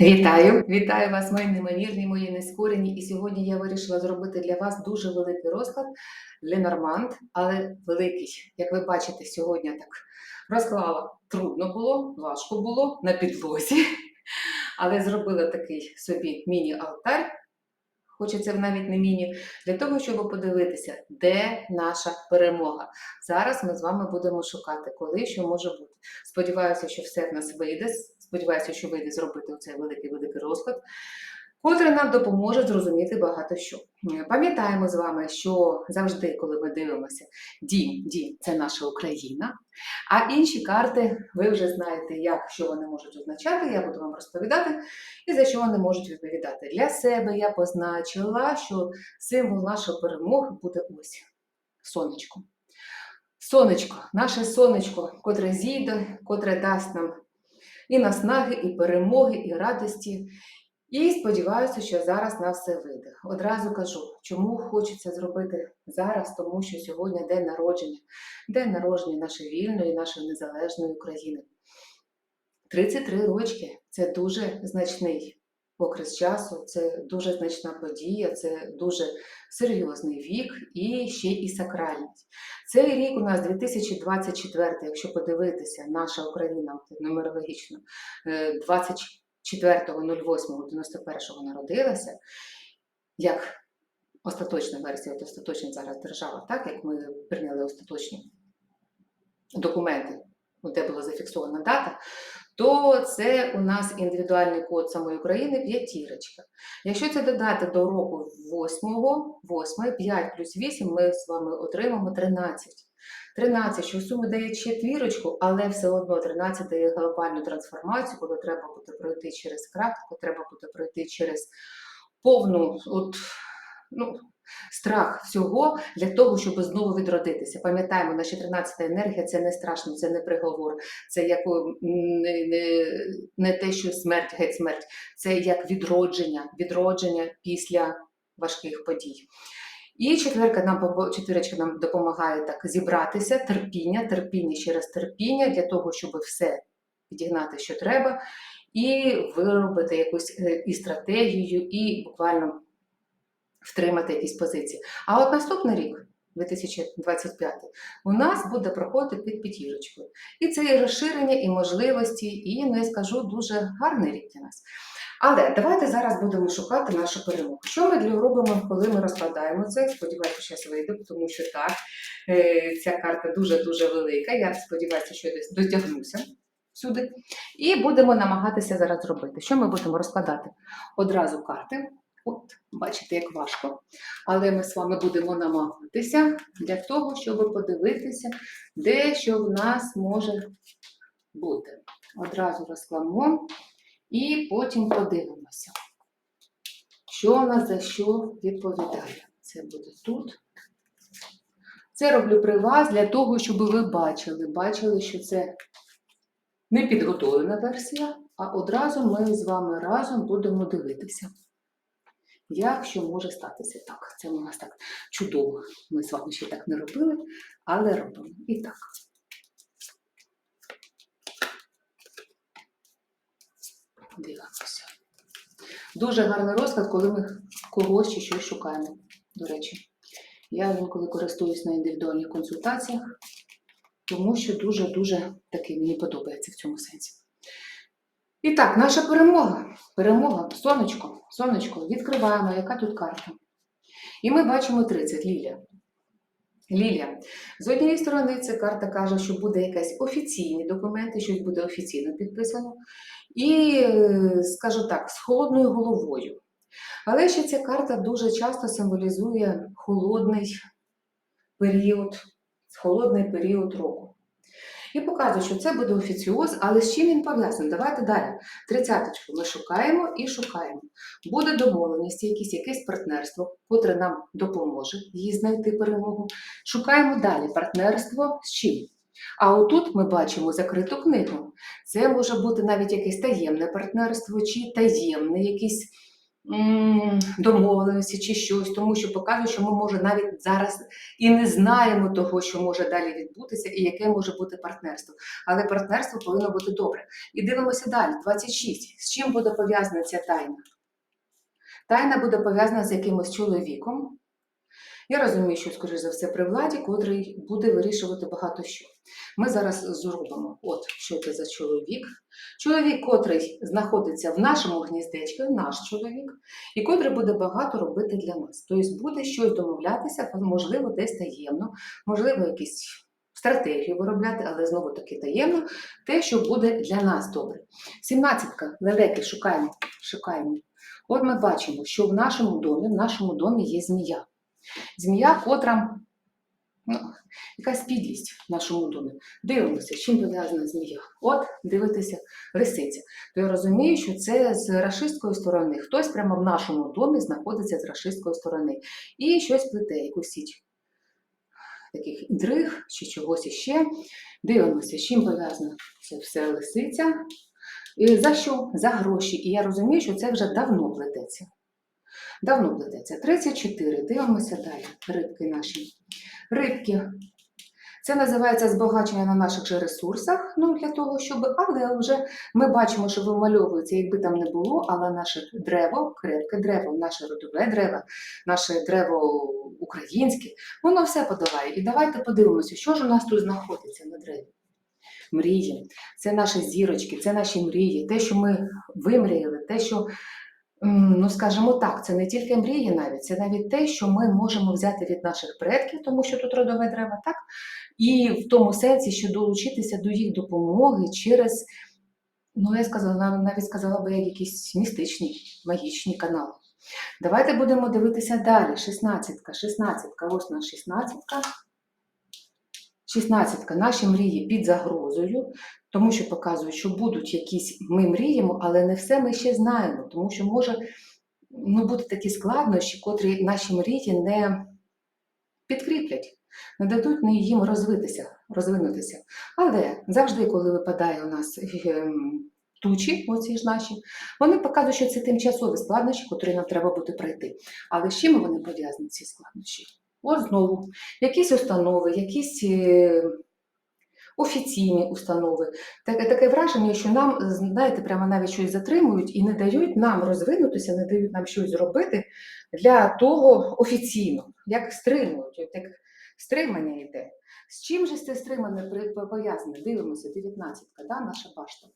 Вітаю, вітаю вас, мої неймовірні, мої нескорені. І сьогодні я вирішила зробити для вас дуже великий розклад Ленорманд, але великий. Як ви бачите, сьогодні так розклала. Трудно було, важко було на підлозі, але зробила такий собі міні-алтарь. Хочеться навіть не міні, для того, щоб подивитися, де наша перемога. Зараз ми з вами будемо шукати, коли що може бути. Сподіваюся, що все в нас вийде. Сподіваюся, що вийде зробити оцей великий великий розклад, котрий нам допоможе зрозуміти багато що. Пам'ятаємо з вами, що завжди, коли ми дивимося, дім, дім це наша Україна. А інші карти, ви вже знаєте, як що вони можуть означати. Я буду вам розповідати і за що вони можуть відповідати. Для себе я позначила, що символ нашої перемоги буде ось сонечко. Сонечко, наше сонечко, котре зійде, котре дасть нам і наснаги, і перемоги, і радості. І сподіваюся, що зараз на все вийде. Одразу кажу, чому хочеться зробити зараз, тому що сьогодні день народження, день народження нашої вільної, нашої незалежної України. 33 рочки це дуже значний покрис часу, це дуже значна подія, це дуже серйозний вік і ще і сакральність. Цей рік у нас 2024, якщо подивитися, наша Україна нумерологічно е, 24 4.08.91 народилася, як остаточна версія, от остаточна зараз держава, так як ми прийняли остаточні документи, де була зафіксована дата, то це у нас індивідуальний код самої України п'ятірочка. Якщо це додати до року 8, 8, 5 плюс 8, ми з вами отримаємо 13. 13, що в сумі дає четвірочку, але все одно 13 дає глобальну трансформацію, коли треба буде пройти через крах, коли треба буде пройти через повну от, ну, страх всього для того, щоб знову відродитися. Пам'ятаємо, наша 13 енергія це не страшно, це не приговор, це як не, не, не те, що смерть, геть смерть, це як відродження, відродження після важких подій. І четверка нам четвірочка нам допомагає так зібратися, терпіння, терпіння ще раз терпіння для того, щоб все підігнати, що треба, і виробити якусь е, і стратегію, і буквально втримати якісь позиції. А от наступний рік, 2025, у нас буде проходити під п'ятірочкою. І це і розширення, і можливості, і ну, я скажу дуже гарний рік для нас. Але давайте зараз будемо шукати нашу перемогу. Що ми для робимо, коли ми розкладаємо це? Сподіваюся, що зараз вийде, тому що так, е, ця карта дуже-дуже велика. Я сподіваюся, що я десь дотягнуся сюди. І будемо намагатися зараз зробити. Що ми будемо розкладати? Одразу карти. От, бачите, як важко. Але ми з вами будемо намагатися для того, щоб подивитися, де що в нас може бути. Одразу розкладемо. І потім подивимося, що в нас за що відповідає. Це буде тут. Це роблю при вас для того, щоб ви бачили. Бачили, що це не підготовлена версія, а одразу ми з вами разом будемо дивитися. Як що може статися так? Це у нас так чудово. Ми з вами ще так не робили, але робимо. І так. Дивимося. Дуже гарний розклад, коли ми когось чи щось шукаємо. До речі, я інколи користуюсь на індивідуальних консультаціях, тому що дуже-дуже такий мені подобається в цьому сенсі. І так, наша перемога. Перемога, сонечко, сонечко, відкриваємо, яка тут карта. І ми бачимо 30, Лілія. Лілія, з однієї сторони, ця карта каже, що буде якесь офіційні документи, щось буде офіційно підписано. І, е, скажу так, з холодною головою. Але ще ця карта дуже часто символізує холодний період, холодний період року. І показує, що це буде офіціоз, але з чим він пов'язаний? Давайте далі. Тридцяточку ми шукаємо і шукаємо. Буде домовленість, якісь, якесь партнерство, котре нам допоможе їй знайти перемогу. Шукаємо далі партнерство з чим? А отут ми бачимо закриту книгу. Це може бути навіть якесь таємне партнерство чи таємний якийсь домовленості чи щось, тому що показує, що ми може навіть зараз і не знаємо того, що може далі відбутися, і яке може бути партнерство. Але партнерство повинно бути добре. І дивимося далі. 26. З чим буде пов'язана ця тайна? Тайна буде пов'язана з якимось чоловіком. Я розумію, що, скоріш за все, при владі, котрий буде вирішувати багато що. Ми зараз зробимо, от що це за чоловік. Чоловік, котрий знаходиться в нашому гніздечку, наш чоловік, і котрий буде багато робити для нас. Тобто буде щось домовлятися, можливо, десь таємно, можливо, якісь стратегію виробляти, але знову таки таємно, те, що буде для нас добре. Сімнадцятка, лелеки, шукаємо, шукаємо. От ми бачимо, що в нашому домі, в нашому домі є змія. Змія, котра ну, якась підлість в нашому домі. Дивимося, з чим пов'язана змія. От, дивитися, лисиця. То я розумію, що це з рашистської сторони. Хтось прямо в нашому домі знаходиться з рашистської сторони. І щось плете, якусь січ таких інтриг чи чогось іще. Дивимося, з чим пов'язана це все лисиця. І за що? За гроші. І я розумію, що це вже давно плететься. Давно плететься. 34. Дивимося далі. Рибки наші. Рибки. Це називається збагачення на наших же ресурсах. Ну, для того, щоб. Але вже ми бачимо, що вимальовується, якби там не було, але наше древо, крепке древо, наше родове древо, наше древо українське, воно все подаває. І давайте подивимося, що ж у нас тут знаходиться на древі. Мрії, це наші зірочки, це наші мрії, те, що ми вимріяли, те, що Ну, скажімо так, це не тільки мрії навіть, це навіть те, що ми можемо взяти від наших предків, тому що тут родове дерево, так? І в тому сенсі, що долучитися до їх допомоги через, ну, я сказала, нав- навіть сказала би, як якісь містичні, магічні канали. Давайте будемо дивитися далі. Шістнадцятка, шістнадцятка, ось наша шістнадцятка. Шістнадцятка, наші мрії під загрозою, тому що показують, що будуть якісь, ми мріємо, але не все ми ще знаємо, тому що може ну, бути такі складнощі, котрі наші мрії не підкріплять, не дадуть їм розвитися, розвинутися. Але завжди, коли випадає у нас ем, тучі, оці ж наші, вони показують, що це тимчасові складнощі, котрі нам треба буде пройти. Але з чим вони пов'язані, ці складнощі? От знову, якісь установи, якісь е, офіційні установи. Таке, таке враження, що нам, знаєте, прямо навіть щось затримують і не дають нам розвинутися, не дають нам щось зробити для того офіційно, як стримують, як стримання йде. З чим же це стримане пов'язане? Дивимося, 19-ка, да, наша башта.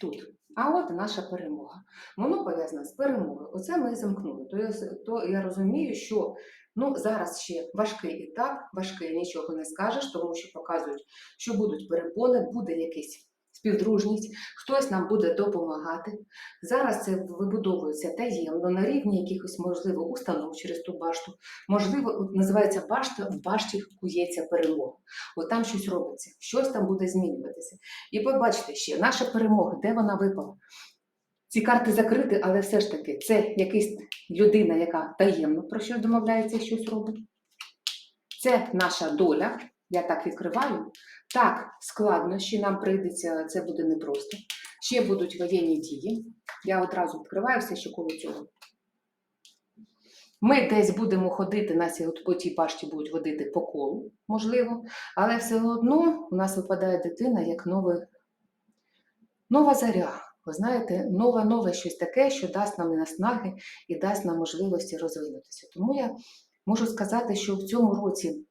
Тут. А от наша перемога. Воно пов'язане з перемогою. Оце ми замкнули. То я, то я розумію, що ну, зараз ще важкий етап, важкий нічого не скажеш, тому що показують, що будуть перепони, буде якась співдружність, хтось нам буде допомагати. Зараз це вибудовується таємно на рівні якихось, можливо, установ через ту башту. Можливо, називається башта, в башті кується перемога. От там щось робиться, щось там буде змінюватися. І побачите ще, наша перемога, де вона випала? Ці карти закриті, але все ж таки це якась людина, яка таємно про щось домовляється, щось робить. Це наша доля. Я так відкриваю. Так, складнощі нам прийдеться, це буде непросто. Ще будуть воєнні дії. Я одразу відкриваю все, що коло цього. Ми десь будемо ходити, нас і по тій пашті будуть водити по колу, можливо, але все одно у нас випадає дитина як новий, нова заря. Ви знаєте, нове нове щось таке, що дасть нам наснаги і дасть нам можливості розвинутися. Тому я можу сказати, що в цьому році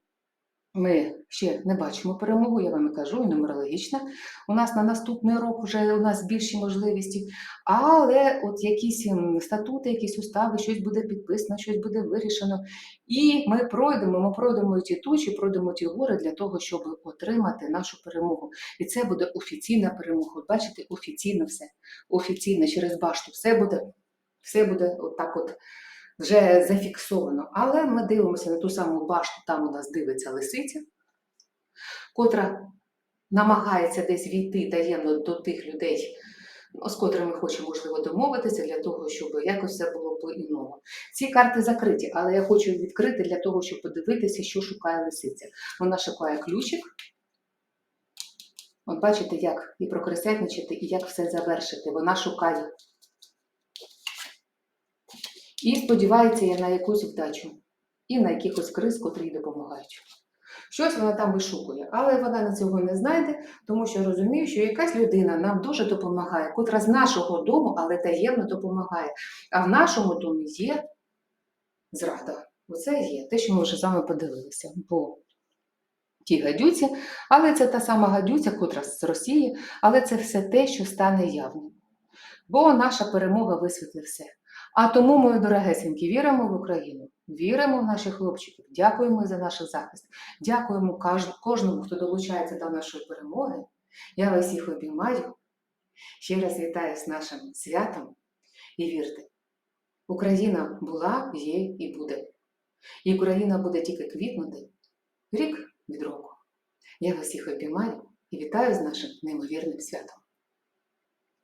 ми ще не бачимо перемогу, я вам і кажу, і нумерологічна. У нас на наступний рок вже у нас більші можливості, але от якісь статути, якісь устави, щось буде підписано, щось буде вирішено. І ми пройдемо, ми пройдемо ті тучі, пройдемо ті гори для того, щоб отримати нашу перемогу. І це буде офіційна перемога. От бачите, офіційно все. Офіційно через башту. Все буде, все буде отак от вже зафіксовано. Але ми дивимося на ту саму башту, там у нас дивиться лисиця, котра намагається десь війти таємно до тих людей, ну, з котрими хоче, можливо, домовитися, для того, щоб якось все було по-іному. Ці карти закриті, але я хочу відкрити для того, щоб подивитися, що шукає лисиця. Вона шукає ключик. От бачите, як і прокресетничати, і як все завершити. Вона шукає і сподівається я на якусь вдачу і на якихось криз, котрі допомагають. Щось вона там вишукує, але вона на цього не знайде, тому що розуміє, що якась людина нам дуже допомагає, котра з нашого дому, але таємно допомагає. А в нашому домі є зрада. Оце є те, що ми вже з вами подивилися. Бо ті гадюці, але це та сама гадюця, котра з Росії, але це все те, що стане явним. Бо наша перемога висвітлить все. А тому, мої дорогесенькі, віримо в Україну, віримо в наших хлопчиків, дякуємо за наш захист, дякуємо кожному, хто долучається до нашої перемоги. Я вас всіх обіймаю. Ще раз вітаю з нашим святом і вірте, Україна була, є і буде. І Україна буде тільки квітнути рік від року. Я вас всіх обіймаю і вітаю з нашим неймовірним святом.